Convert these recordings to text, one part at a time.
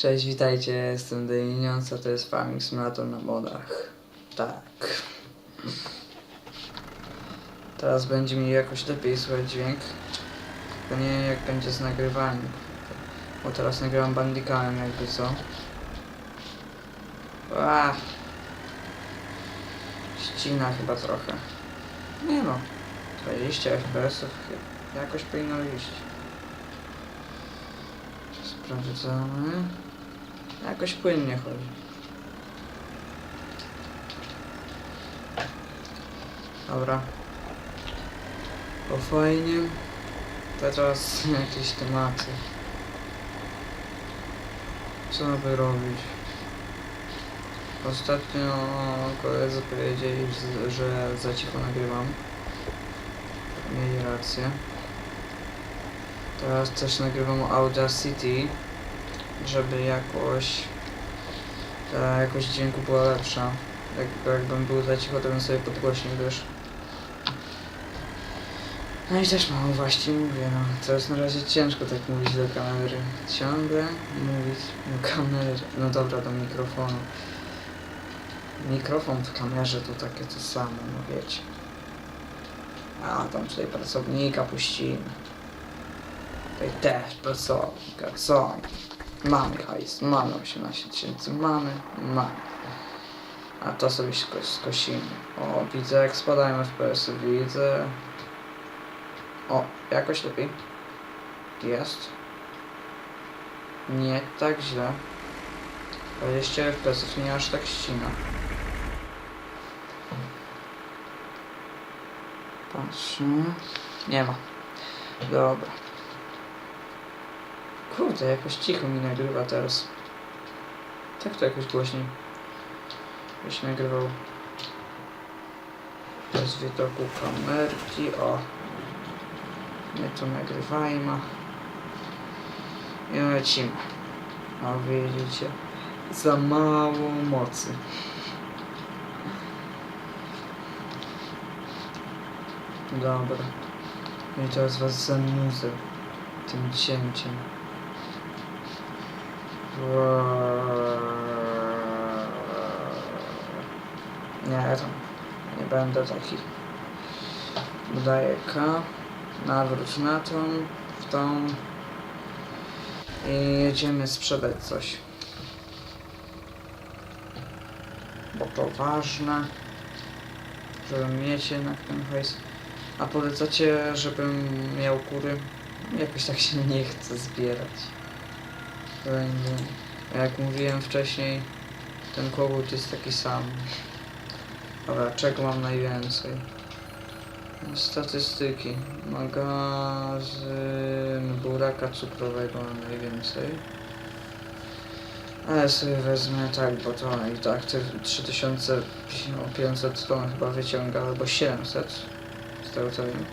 Cześć, witajcie, jestem Dejniąc, a to jest Farming Simulator na modach. Tak. Teraz będzie mi jakoś lepiej słychać dźwięk. Tylko nie jak będzie z nagrywaniem. Bo teraz nagrywam bandicamem jakby co. Ach. Ścina chyba trochę. Nie no. 20 FPS-ów jakoś powinno iść. Sprawdzamy. Jakoś płynnie chodzi. Dobra. O fajnie. Teraz jakieś tematy. Co by robić? Ostatnio koledzy powiedzieli, że- że za cicho nagrywam. Mieli rację. Teraz też nagrywam Audacity, żeby jakoś ta jakość dźwięku była lepsza. Jak, jakbym był za cicho, to bym sobie podgłośnił też. No i też mało właśnie mówię, no. To jest na razie ciężko tak mówić do kamery. Ciągle mówić do kamery. No dobra, do mikrofonu. Mikrofon w kamerze to takie to samo, no wiecie. A tam tutaj pracownika puścimy. Tutaj też pracownika, co? Mamy hajs, mamy 18 tysięcy, mamy, mamy. A to sobie sko skosimy. O, widzę jak spadają FPS-y, widzę. O, jakoś lepiej. Jest. Nie tak źle. 20 FPS-ów nie aż tak ścina. Patrzę. Nie ma. Dobra. Kurde, jakoś cicho mi nagrywa teraz. Tak to jakoś głośniej. Byś nagrywał. Bez widoku kamerki. O. My tu nagrywajmy. I lecimy. A widzicie? Za mało mocy. Dobra. No I teraz was zanudzę tym cięciem. Nie, nie będę taki. Dodaję K, nawróć na tą, w tą i jedziemy sprzedać coś. Bo to ważne, żeby mieć jednak ten hajs. A polecacie, żebym miał kury? Jakoś tak się nie chce zbierać. Będzie. Jak mówiłem wcześniej, ten kogut jest taki sam. Dobra, czego mam najwięcej? Statystyki. Magazyn buraka cukrowego mam najwięcej. Ale sobie wezmę tak, bo to i tak te 3500 ton chyba wyciąga, albo 700. Z tego co wiem.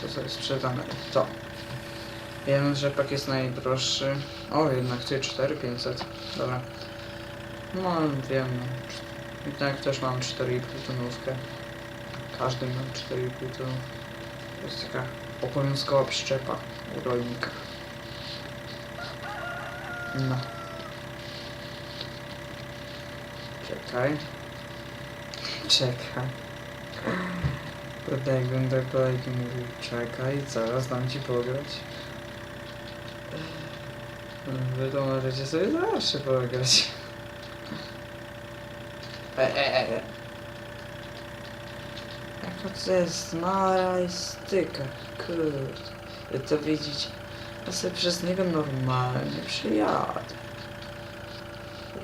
To sobie sprzedamy. To. Wiem, że pak jest najdroższy. O, jednak ty 4500. Dobra. No, wiem. I tak też mam 4,5 tonówkę. Każdy ma 4,5 tonów. To jest taka obowiązkowa przyczepa u rolnika. No. Czekaj. Czekaj. Kurde, jak będę kolejki mówił, czekaj, zaraz dam ci pograć. Wy to możecie sobie zawsze pograć. E, e, e, e. Jak to jest styka, kurde. To widzieć, ja sobie przez niego normalnie przyjadę.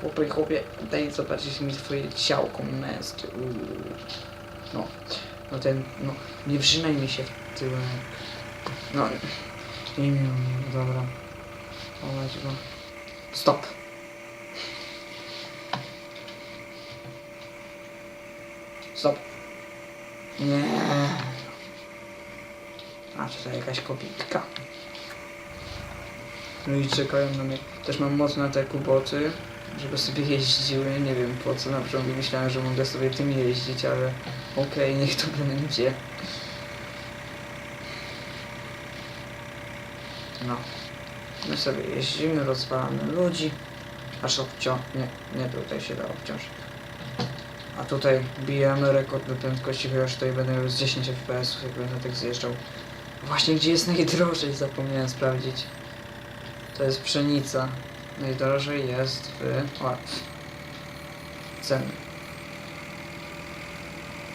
Chłopie, chłopie, daj zobaczyć mi twoje ciałko męskie. Uuu. No, no ten, no, nie wrzynaj mi się w tyłek. No, nie, nie, nie, dobra. Go. Stop. Stop. Nie. A tutaj jakaś kobitka. No i czekają na mnie. Też mam moc na te kuboty, żeby sobie jeździły. Nie wiem po co, na początku myślałem, że mogę sobie tym jeździć, ale okej, niech to będzie. No. My sobie jeździmy, rozwalamy ludzi. Aż obciąż... Nie, nie tutaj się da obciąż. A tutaj bijemy rekord do prędkości, chociaż tutaj będę miał z 10 fps, jak będę tak zjeżdżał. Właśnie gdzie jest najdrożej, zapomniałem sprawdzić. To jest pszenica. Najdrożej jest w... O, ceny.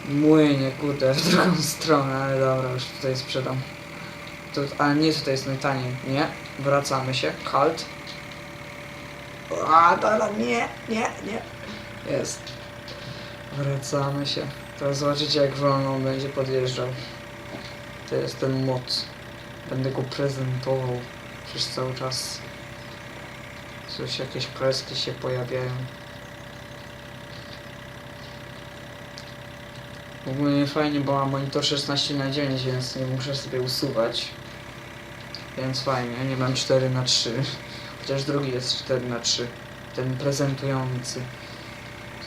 Młynie, kurde, w drugą stronę, ale dobra, już tutaj sprzedam. Tu, ale nie tutaj jest najtaniej, nie? Wracamy się, halt. A, dobra, nie, nie, nie. Jest. Wracamy się. Teraz zobaczycie jak wolno on będzie podjeżdżał. To jest ten moc. Będę go prezentował przez cały czas. Coś, jakieś kreski się pojawiają. W ogóle nie fajnie, bo mam monitor 16 na 9 więc nie muszę sobie usuwać. Więc fajnie, nie mam 4 na 3 Chociaż drugi jest 4 na 3 Ten prezentujący.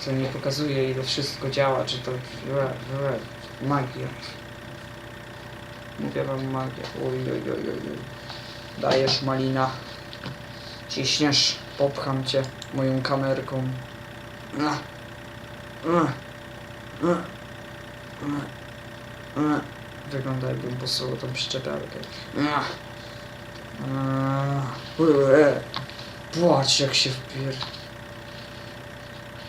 Co mi pokazuje ile wszystko działa, czy to magia. Mówię wam magia. Oj, oj, oj, oj. Dajesz malina. Ciśniesz, popcham cię moją kamerką. Wygląda jakbym posuwał tą przyczepiarkę. Ach. Ue. Płacz jak się wpier...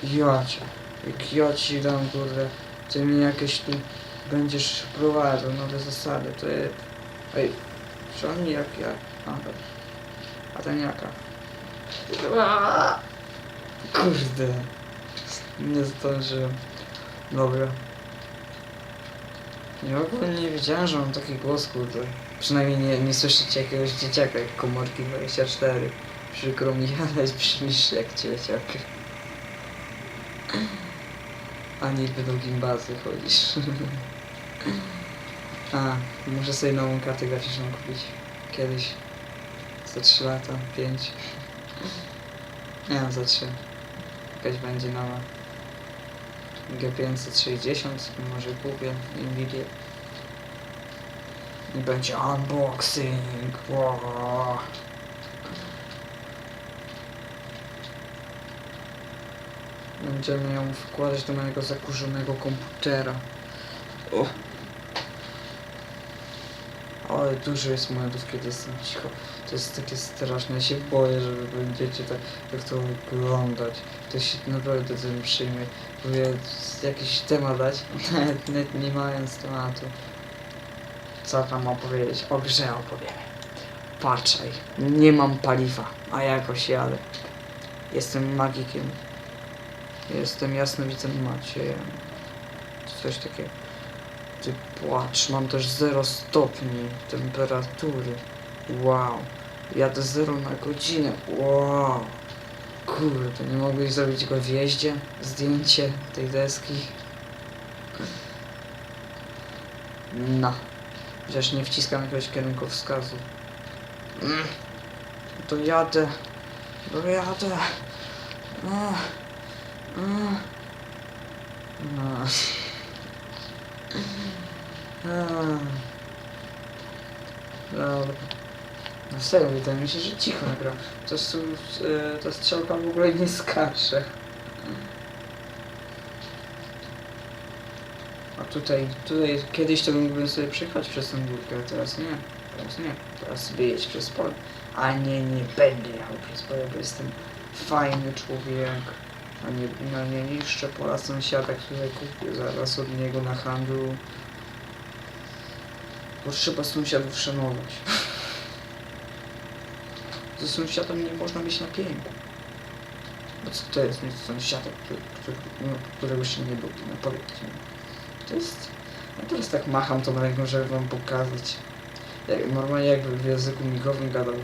Ja cię. Jak ja ci dam kurde. Ty mnie jakieś tu będziesz prowadził nowe zasady, to jest... Ej, on jak ja? A, dobra. A ten jaka? Kurde. Nie zdążyłem. Dobra. Ja ogólnie nie wiedziałem, że mam taki głos, kurde. Przynajmniej nie, nie słyszycie jakiegoś dzieciaka jak komórki 24. Przykro mi, ale brzmisz jak dzieciak. A niby do gimbazy chodzisz. A, muszę sobie nową kartę graficzną kupić. Kiedyś. Za 3 lata, 5. Nie wiem, za 3. Jakaś będzie nowa. G560, może kupię Nvidia. Będzie unboxing. Wow. Będziemy ją wkładać do mojego zakurzonego komputera. O. Ale dużo jest modów, kiedy jestem cicho. To jest takie straszne. Ja się boję, że wy będziecie tak, tak to oglądać. To się naprawdę tym przyjmie. Próbuję jakiś temat dać, nawet, nawet nie mając tematu. Co tam opowiedzieć? O grze opowiem. Patrzaj, nie mam paliwa, a jakoś jadę. Jestem magikiem. Jestem jasnowidzem Maciejem. Coś takiego. Ty płacz, mam też 0 stopni temperatury. Wow. Jadę 0 na godzinę. Wow. Kurde, nie mogłeś zrobić go w jeździe? Zdjęcie tej deski? No. Chociaż nie wciskam jakiegoś kierunkowskazu. Mm. To jadę. To jadę. Ach. Mm. No. Ah. Dobra. No serio, wydaje mi się, że cicho nagram. To, jest, e, ta strzałka w ogóle nie skacze. Tutaj, tutaj kiedyś to mógłbym sobie przejechać przez tę górkę, a teraz nie. Teraz nie. Teraz sobie przez pole. A nie, nie będę jechał przez pole, bo jestem fajny człowiek. A nie, no nie niszczę pola sąsiada, które kupię zaraz od niego na handlu. Bo trzeba sąsiadów szanować. Ze sąsiadem nie można mieć napięku. Bo co to jest mieć sąsiada, no, którego się nie lubi? No powiedzcie mi. To jest... Ja teraz tak macham tą ręką, żeby wam pokazać. Jak, normalnie jakby w języku migowym gadał.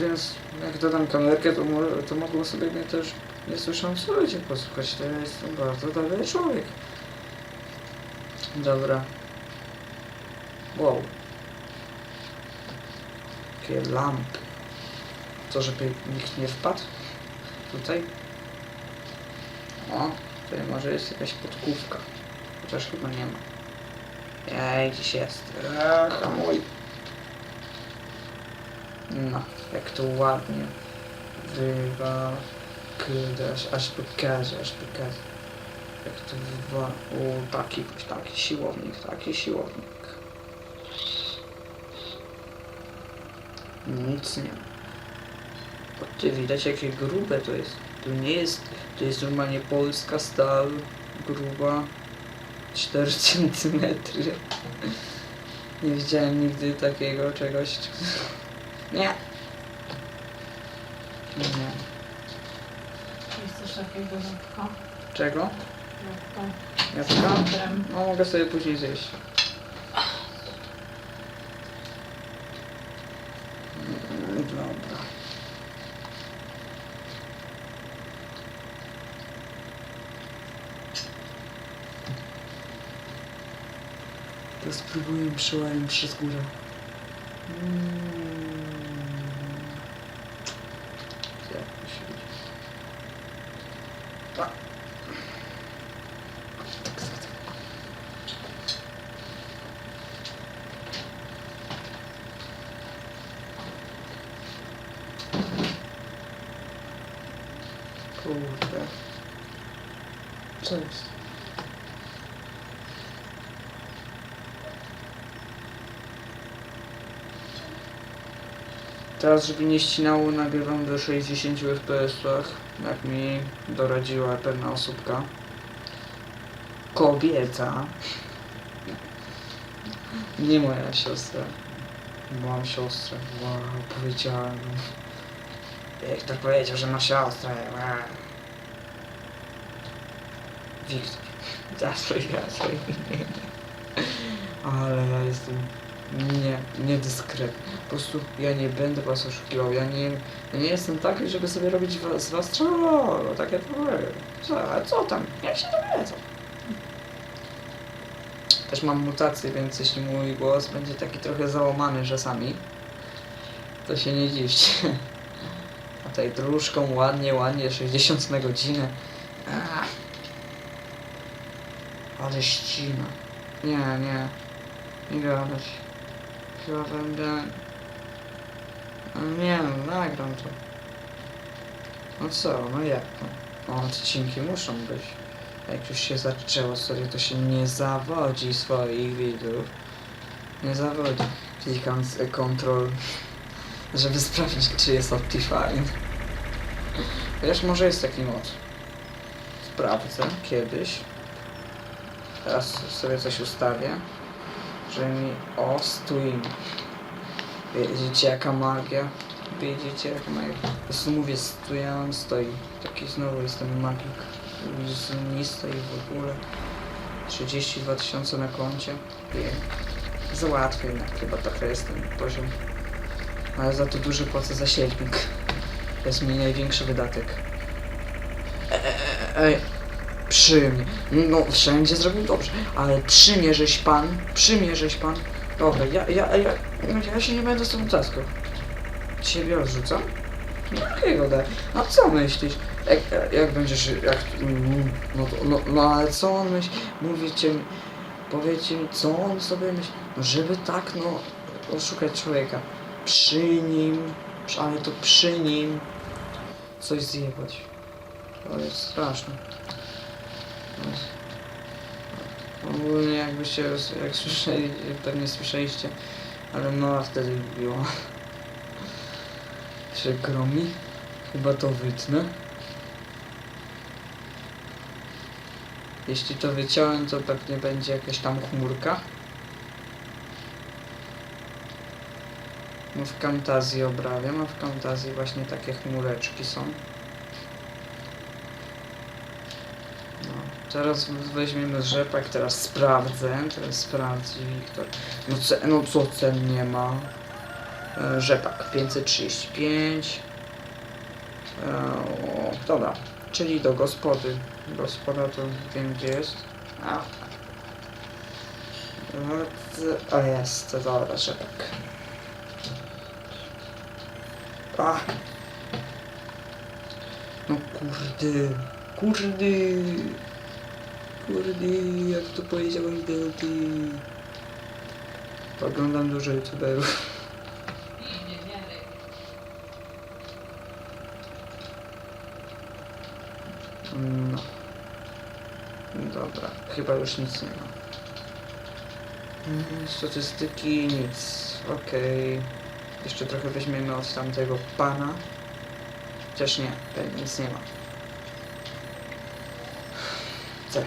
Więc jak dodam kamerkę, to, to mogą sobie mnie też nie słyszący ludzie posłuchać. To ja jestem bardzo dobry człowiek. Dobra. Wow. Takie lampy. To, żeby nikt nie wpadł tutaj. O, tutaj może jest jakaś podkówka. Chociaż chyba nie ma. Ej, gdzieś jest. Eee, hamuj. No, jak to ładnie Wywal. Kurde, aż, aż pokażę, aż pokażę. Jak to wywa... O, taki, taki siłownik, taki siłownik. Nic nie ma. O, Ty widać jakie grube to jest. To nie jest, to jest normalnie polska stal, gruba, 4 cm. Nie widziałem nigdy takiego czegoś. Nie. Nie. Jest coś takiego lekko. Czego? Jacka? Krem. No mogę sobie później zjeść. Mm, Dobra. To spróbuję przełałem przez górę. Mm. Jak to się idzie? A. Kurde. Co jest? Teraz, żeby nie ścinało, nagrywam do 60 fps, jak mi doradziła pewna osóbka. Kobieta. Nie moja siostra. Mam siostrę. Wow, powiedziałem. Jak to powiedział, że ma siostrę. Wow. Wiktor. Zasłuj, zasłuj. Ale ja jestem niedyskretny. Po prostu ja nie będę was oszukiwał. Ja nie, ja nie jestem taki, żeby sobie robić wa- z was troll. Takie. Co, a co tam? Ja się dowiedzą. Też mam mutację, więc jeśli mój głos będzie taki trochę załamany czasami, to się nie dziwcie. A tutaj dróżką ładnie, ładnie, 60 na godzinę. Ale ścina. Nie, nie. Nie gadać. Chyba będę... Nie no, nagram to. No co, no jak to? No odcinki muszą być. Jak już się zaczęło sobie, to się nie zawodzi swoich widzów. Nie zawodzi. Klikam z control, żeby sprawdzić, czy jest Optifine. Wiesz, może jest taki mod. Sprawdzę kiedyś. Teraz sobie coś ustawię. Mi... O, stój. Widzicie jaka magia? Widzicie jaka magia? Po prostu mówię, stój, stoi. Taki znowu jestem magik. Nie stoi w ogóle. 32 tysiące na koncie. Wiem. Za jednak chyba trochę jest ten poziom. Ale za to duży płacę za silnik. To jest mi największy wydatek. Ej, ej, przy. No, wszędzie zrobił dobrze, ale przymierzyś pan, przymierzyś pan. Dobra, ja, ja, ja, ja się nie będę z tą taską. Ciebie odrzucam? No jakiego da? A co myślisz? Jak, jak będziesz, jak, mm, no, to, no, no ale co on myśli? Mówicie mi, powiedzcie mi, co on sobie myśli? No żeby tak, no, oszukać człowieka. Przy nim, ale to przy nim coś zjebać. To jest straszne. Ogólnie jakbyście, jak słyszeli, pewnie słyszeliście, ale mama wtedy biła. Przykro mi. Chyba to wytnę. Jeśli to wyciąłem, to pewnie będzie jakaś tam chmurka. No w Camtazji obrabiam, a w Camtazji właśnie takie chmureczki są. No, teraz weźmiemy rzepak, teraz sprawdzę, teraz sprawdzi Wiktor. No, no co cen nie ma? E, Rzepak 535. E, o, dobra, czyli do gospody. Gospoda to wiem gdzie jest. A, o jest, dobra, rzepak. A. No kurde, kurde, kurde, jak to powiedziałem, Delty. Oglądam dużo youtuberów. No. Dobra, chyba już nic nie ma. Mm, Statystyki, nic. Okej. Jeszcze trochę weźmiemy od tamtego pana. Chociaż nie, nic nie ma. C.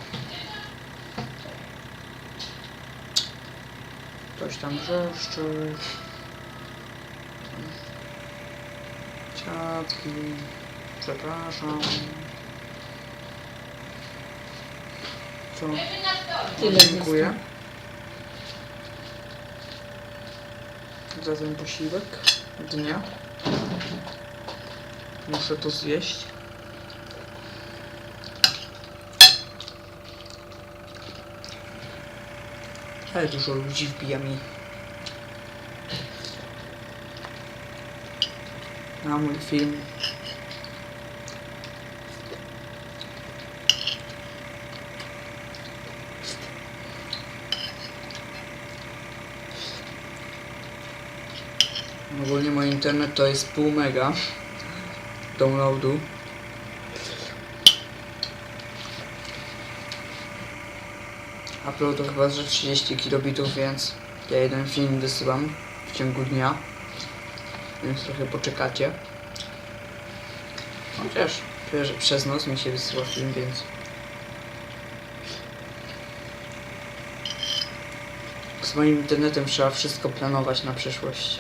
Ktoś tam wrzeszczy. Ciatki. Przepraszam. Co? Tyle Dziękuję. Za ten posiłek dnia. Muszę to zjeść. Ale dużo ludzi wbija mi na mój film. Ogólnie mój internet to jest pół mega downloadu. Upload to chyba że 30 kilobitów, więc ja jeden film wysyłam w ciągu dnia. Więc trochę poczekacie. Chociaż przez noc mi się wysyła film, więc z moim internetem trzeba wszystko planować na przyszłość.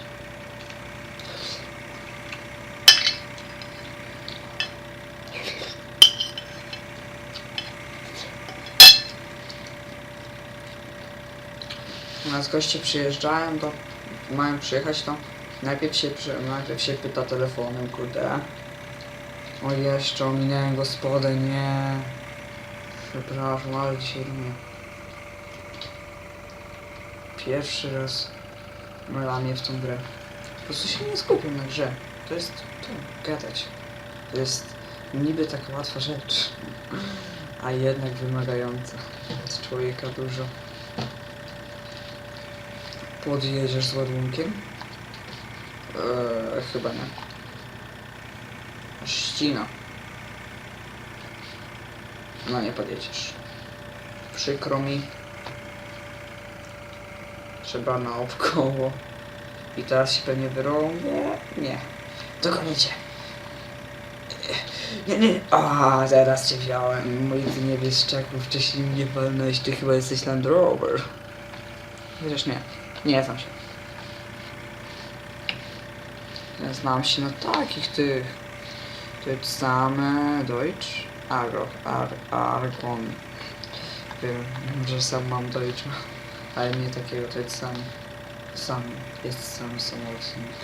Nas goście przyjeżdżają, to mają przyjechać, to najpierw się, najpierw się pyta telefonem, kurde. O jeszcze, ominąłem gospodę, nie. Przepraszam, ale dzisiaj nie. Pierwszy raz lamię w tą grę. Po prostu się nie skupiam na grze. To jest to, gadać. To jest niby taka łatwa rzecz, a jednak wymagająca od człowieka dużo. Podjedziesz z ładunkiem? Eee, chyba nie. Ścina. No nie podjedziesz. Przykro mi. Trzeba naokoło. I teraz się pewnie wyrolą. Nie. Dogonicie. Nie, nie. A, zaraz cię wziąłem. Mój ty nie wiesz, wcześniej mnie walnąłeś. Ty chyba jesteś Land Rover. Chociaż nie. Nie znam się. Ja znam się na takich tych. Same Deutsch. Argo, ar, Argon. Wiem, że sam mam Deutsch, ale nie takiego, to jest sam. Sam jest sam samotnik.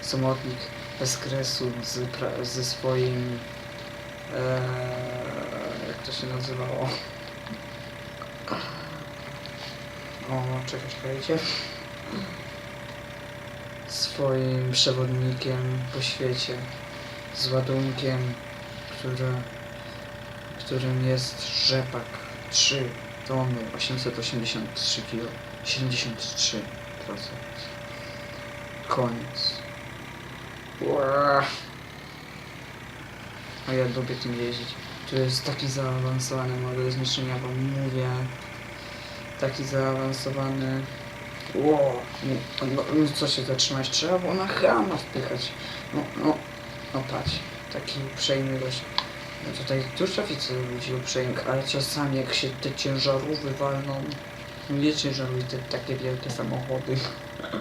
Samotnik bez kresu z, pra, ze swoim. Eee, jak to się nazywało? O, czekaj, czekajcie. Swoim przewodnikiem po świecie. Z ładunkiem, które, którym jest rzepak 3 tony 883 kg 73%. Koniec. Ua. A ja lubię tym jeździć. Tu jest taki zaawansowany model zniszczenia, bo mówię. Taki zaawansowany. Ło, no, no, co się zatrzymać? Trzeba było na chama wpychać. No, no, no patrz, taki uprzejmy gość. No tutaj dużo widzę ludzi uprzejmych, ale czasami jak się te ciężarówki walną, nie ciężarówki, te takie wielkie samochody.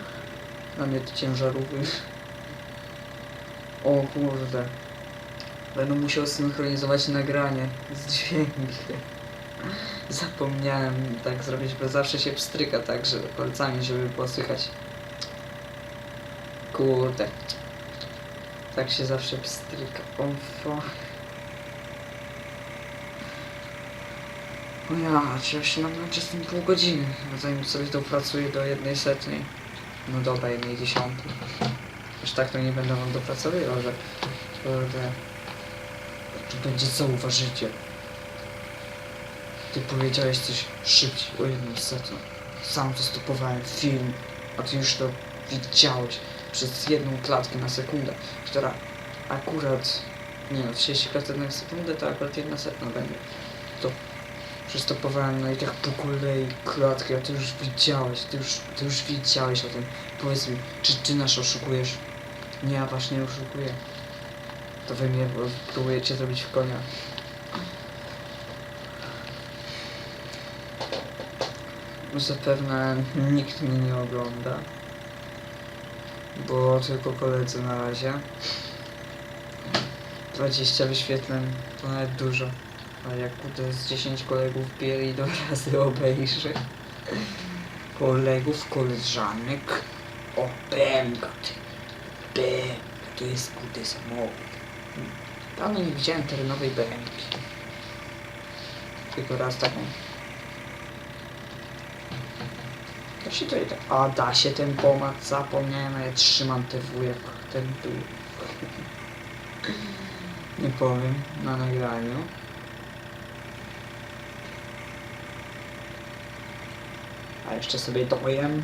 Dla mnie te ciężarówki. O kurde. Będę musiał synchronizować nagranie z dźwiękiem. Zapomniałem tak zrobić, bo zawsze się pstryka tak, że palcami, żeby było słychać. Kurde. Tak się zawsze pstryka. O fuck. O ja, czy się namęczę z pół godziny, zanim sobie to pracuję do jednej setnej. No dobra, jednej dziesiątej. Już tak to nie będę wam dopracowywał, że kurde. Czy będzie co uważacie? Ty powiedziałeś coś szybciej o jedną setną. Sam to stopowałem film, a ty już to widziałeś przez jedną klatkę na sekundę, która akurat Nie no, 30 klatek na sekundę to akurat jedna setna będzie. To przystopowałem no i tak po kolei klatki, a ty już widziałeś, ty już, ty już wiedziałeś o tym. Powiedz mi, czy ty nas oszukujesz? Nie, ja właśnie nie oszukuję. To wy mnie próbujecie zrobić w konia. Zapewne nikt mnie nie ogląda. Bo tylko koledzy na razie. 20 wyświetleń to nawet dużo. A jak kurde z 10 kolegów bierze i do razy obejrzy. Kolegów, koleżanek. O, BMG. BMG. To jest kurde samochód. Dawno nie widziałem terenowej BMG. Tylko raz taką. Da się tak. A da się ten pomad, zapomniałem, a ja trzymam te wujek, ten tu. Nie powiem na nagraniu. A jeszcze sobie dojem.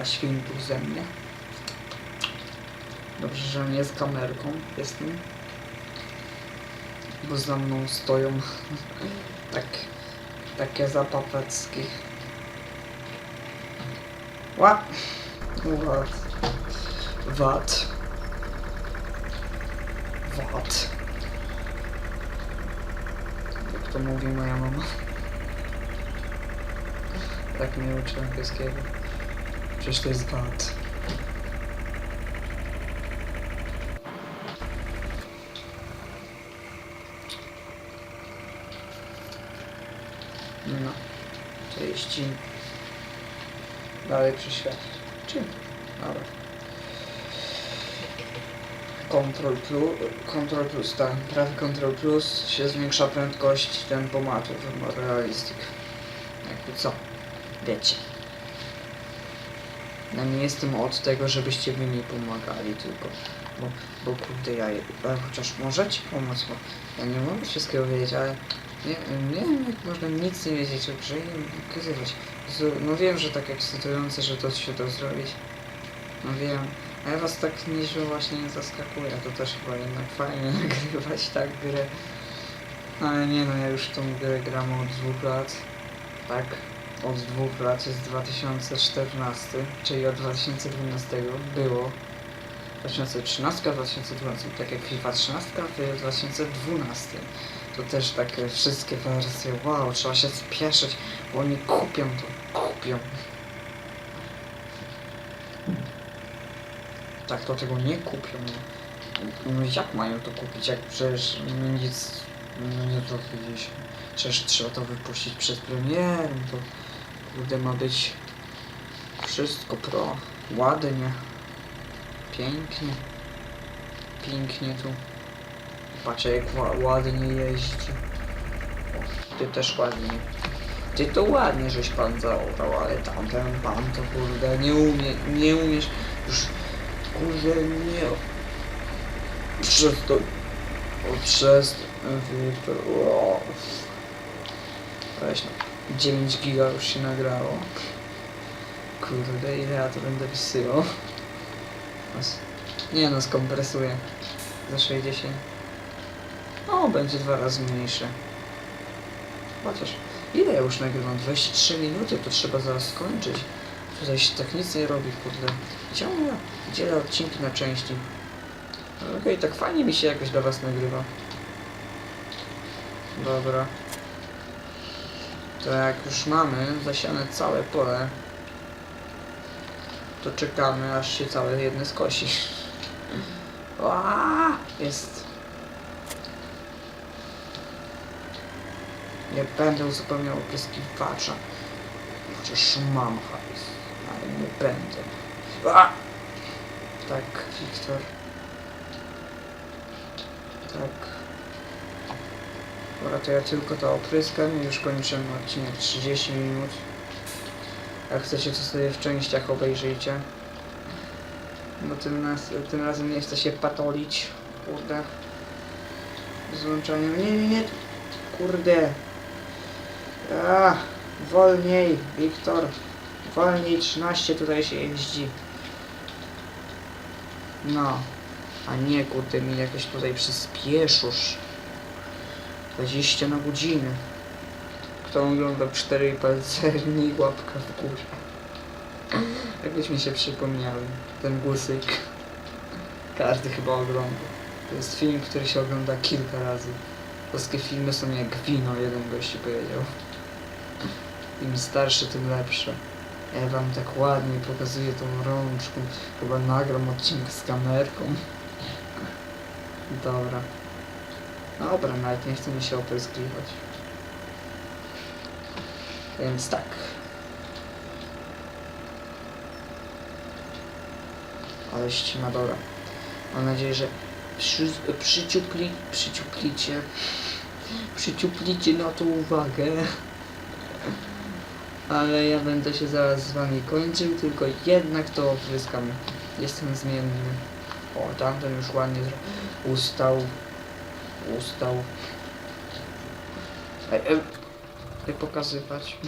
A świn tu ze mnie. Dobrze, że nie z kamerką jestem. Bo za mną stoją tak, takie zapapecki. Ła! Wat. Wat. Wat. Jak to mówi moja mama. Tak mnie uczy angielskiego. Przecież to jest wat. No. To jest dzień. Dalej przyświetlić. Czym? Dobra. Control plus, Control plus, tak. Prawy Control plus się zwiększa prędkość tempomatu w Realistic. Jakby co? Wiecie. Ja nie jestem od tego, żebyście wy mi pomagali tylko. Bo, bo kurde ja, chociaż możecie pomóc, bo ja nie mogę wszystkiego wiedzieć, ale nie, nie wiem jak można nic nie wiedzieć o grze i pokazywać. Z- No wiem, że tak ekscytujące, że to się da zrobić. No wiem. A ja was tak nieźle właśnie nie zaskakuję. To też chyba jednak fajnie nagrywać tak grę. No ale nie no, ja już tą grę gram od dwóch lat. Tak. Od dwóch lat jest 2014, czyli od 2012 było. 2013, 2012, tak jak FIFA 13, to jest 2012. To też takie wszystkie wersje, wow, trzeba się spieszyć, bo oni kupią to, kupią. Tak to tego nie kupią. No, no jak mają to kupić, jak przecież nic no nie trafiliśmy. Przecież trzeba to wypuścić przed premierą, to kurde ma być wszystko pro, ładnie, pięknie, pięknie tu. Patrzę jak ła- ładnie jeździ. O, ty też ładnie. Ty to ładnie żeś pan zaorał, ale tamten pan to kurde nie umie, nie umiesz już kurde nie. Przestań. O, przestań, Wiktor. O. Weź no. 9 giga już się nagrało. Kurde, ile ja to będę wysyłał? Nie no, skompresuję. Za 60. O, będzie dwa razy mniejsze. Chociaż, ile ja już nagrywam? 23 minuty, to trzeba zaraz skończyć. Tutaj się tak nic nie robi, kurde. Ciągle dzielę odcinki na części. Okej, tak fajnie mi się jakoś dla was nagrywa. Dobra. To jak już mamy zasiane całe pole, to czekamy aż się całe jedne skosi. Ła! Jest. Nie będę uzupełniał opryskiwacza. Chociaż mam hajs, ale nie będę. Ła! Tak, Wiktor. Tak. Dobra, to ja tylko to opryskam i już kończymy odcinek 30 minut. Jak chcecie, to sobie w częściach obejrzyjcie. Bo tym, nas, tym razem nie chcę się patolić. Kurde. Z łączeniem. Nie, nie, nie. Kurde. A, wolniej, Wiktor. Wolniej 13 tutaj się jeździ. No. A nie kurde mi jakieś tutaj przyspieszysz. 20 na godzinę. Kto ogląda 4 palcerni łapka w górze. Jakoś mi się przypomniały. Ten głosyk. Każdy chyba ogląda. To jest film, który się ogląda kilka razy. Polskie filmy są jak wino, jeden gości powiedział. Im starszy, tym lepsze. Ja wam tak ładnie pokazuję tą rączką. Chyba nagram odcinek z kamerką. Dobra. Dobra, nawet nie chce mi się opryskliwać. Więc tak. Ale ścima dobra. Mam nadzieję, że przy, przyciupli, przyciuplicie, przyciuplicie na to uwagę. Ale ja będę się zaraz z wami kończył, tylko jednak to opryskam. Jestem zmienny. O, tamten już ładnie ustał. Ustał. Ej, ej, ej pokazywać.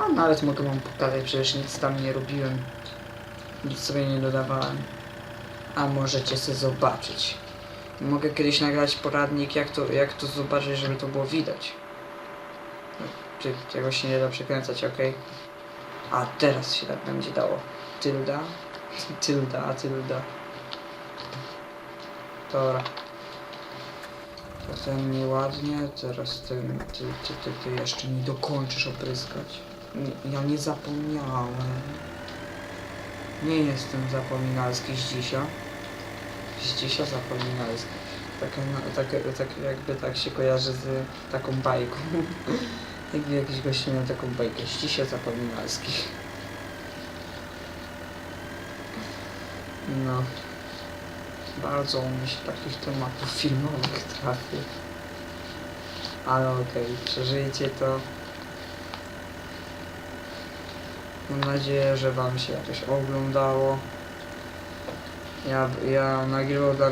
A nawet mogę wam pokazać, przecież nic tam nie robiłem. Nic sobie nie dodawałem. A możecie sobie zobaczyć. Mogę kiedyś nagrać poradnik, jak to, jak to zobaczyć, żeby to było widać. Czy tego się nie da przekręcać, ok? A teraz się tak będzie dało. Tylda, tylda, tylda. Dobra. To ten nieładnie, teraz ten, ty, ty, ty, ty jeszcze nie dokończysz opryskać. Ja nie zapomniałem. Nie jestem zapominalski z dzisiaj. Z dzisiaj zapominalski. Takie, no, takie, tak jakby tak się kojarzy z taką bajką. jakby jakiś gość miał taką bajkę. Z dzisiaj zapominalski. No. Bardzo mi się takich tematów filmowych trafi. Ale okej, przeżyjcie to. Mam nadzieję, że wam się jakoś oglądało. Ja, ja nagrywał dla,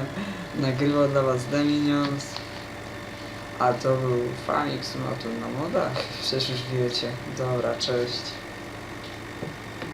nagrywał dla was Deminions. A to był Famix, no to na modach. Przecież już wiecie. Dobra, cześć.